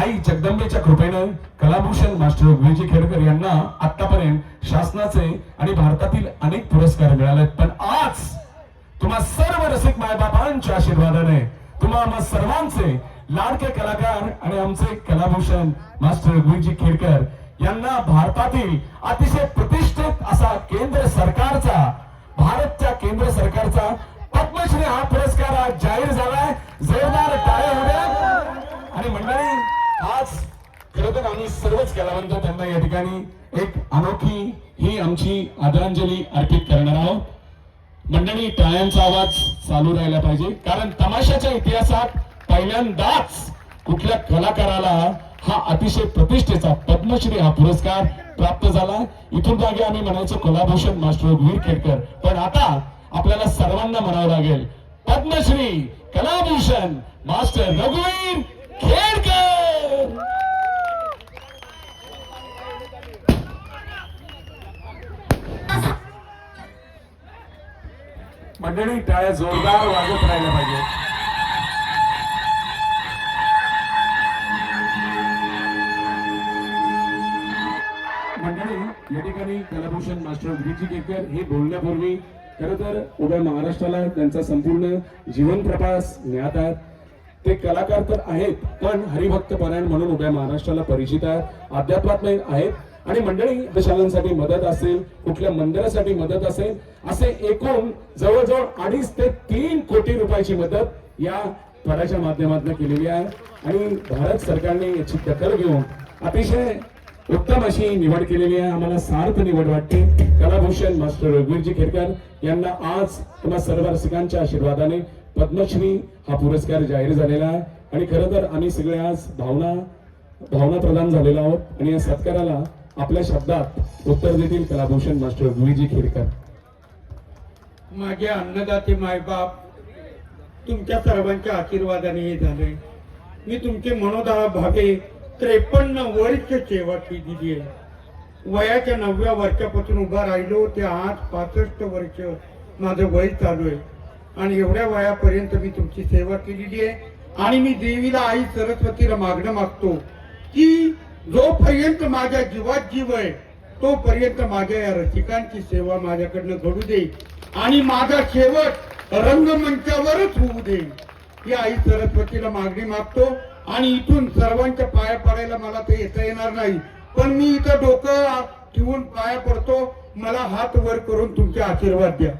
आई जगदंबेच्या कृपेनं कलाभूषण master विजय खेडकर यांना आतापर्यंत शासनाचे आणि भारतातील अनेक पुरस्कार मिळाले पण आज तुम्हा सर्व रसिक मायबापांच्या आशीर्वादाने तुम्हा आम्हा सर्वांचे लाडके कलाकार आणि आमचे कलाभूषण मास्टर गुरुजी खेडकर यांना भारतातील अतिशय प्रतिष्ठित असा केंद्र सरकारचा भारतच्या केंद्र सरकारचा पद्मश्री हा पुरस्कार आज जाहीर झालाय. जोरदार टाळ्या होऊ आणि मंडळी आज खरं तर आम्ही सर्वच कलावंत त्यांना या ठिकाणी एक अनोखी ही आमची आदरांजली अर्पित करणार आहोत. मंडळी टाळ्यांचा आवाज चालू राहिला पाहिजे. कारण तमाशाच्या इतिहासात पहिल्यांदाच कुठल्या कलाकाराला हा अतिशय प्रतिष्ठेचा पद्मश्री हा पुरस्कार प्राप्त झाला. इथून मागे आम्ही म्हणायचो कलाभूषण मास्टर वीर खेडकर पण आता आपल्याला सर्वांना म्हणावं लागेल पद्मश्री कलाभूषण मास्टर रघुवीर खेड मंडळी टाळ्या जोरदार वाजत राहिल्या पाहिजे. मंडळी या ठिकाणी कलाभूषण मास्टर विजी केकर हे बोलण्यापूर्वी खरं तर उभ्या महाराष्ट्राला त्यांचा संपूर्ण जीवन प्रवास आहेत ते कलाकार तर आहेत पण हरिभक्त परायण म्हणून उभ्या महाराष्ट्राला परिचित आहेत अध्यात्मात्मय आहेत. आणि मंडळी दशालांसाठी मदत असेल कुठल्या मंदिरासाठी मदत असेल असे एकूण जवळजवळ अडीच ते तीन कोटी रुपयाची मदत या फळाच्या माध्यमातून केलेली आहे. आणि भारत सरकारने याची दखल घेऊन अतिशय उत्तम अशी निवड केलेली आहे. आम्हाला सार्थ निवड वाटते. कलाभूषण मास्टर रघुवीरजी खेडकर यांना आज पुन्हा सर्व रसिकांच्या आशीर्वादाने पद्मश्री हा पुरस्कार जाहीर झालेला आहे. आणि खरं तर आम्ही सगळे आज भावना भावना प्रदान झालेला आहोत. आणि या सत्काराला आपल्या शब्दात उत्तर देतील कलाभूषण मास्टर गुरुजी खेडकर माझे अन्नदाते मायबाप तुमच्या सर्वांच्या आशीर्वादाने हे झाले. मी तुमचे मनोदहा भागे त्रेपन्न वर्ष सेवा केलेली आहे वयाच्या नवव्या वर्षापासून उभा राहिलो ते आज पासष्ट वर्ष माझं वय चालू आहे. आणि एवढ्या वयापर्यंत मी तुमची सेवा केलेली आहे. आणि मी देवीला आई सरस्वतीला मागणं मागतो की जोपर्यंत माझ्या जीवात जीव आहे तोपर्यंत माझ्या या रसिकांची सेवा माझ्याकडनं घडू दे आणि माझा शेवट रंगमंचावरच होऊ दे. ही आई सरस्वतीला मागणी मागतो आणि इथून सर्वांच्या पाया पडायला मला ते येता येणार नाही. पण मी इथं डोकं ठेवून पाया पडतो. मला हात वर करून तुमचे आशीर्वाद द्या.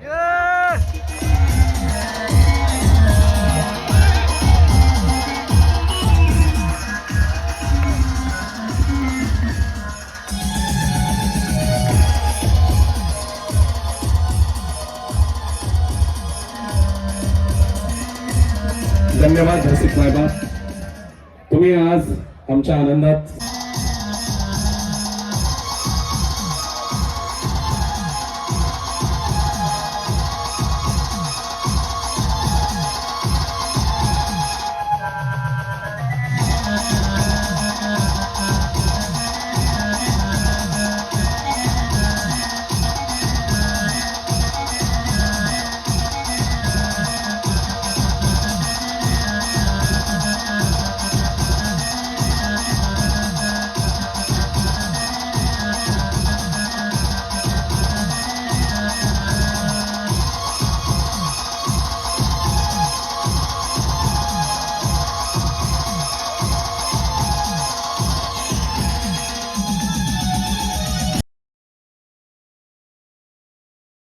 धन्यवाद रसिक साहेबा तुम्ही आज आमच्या आनंदात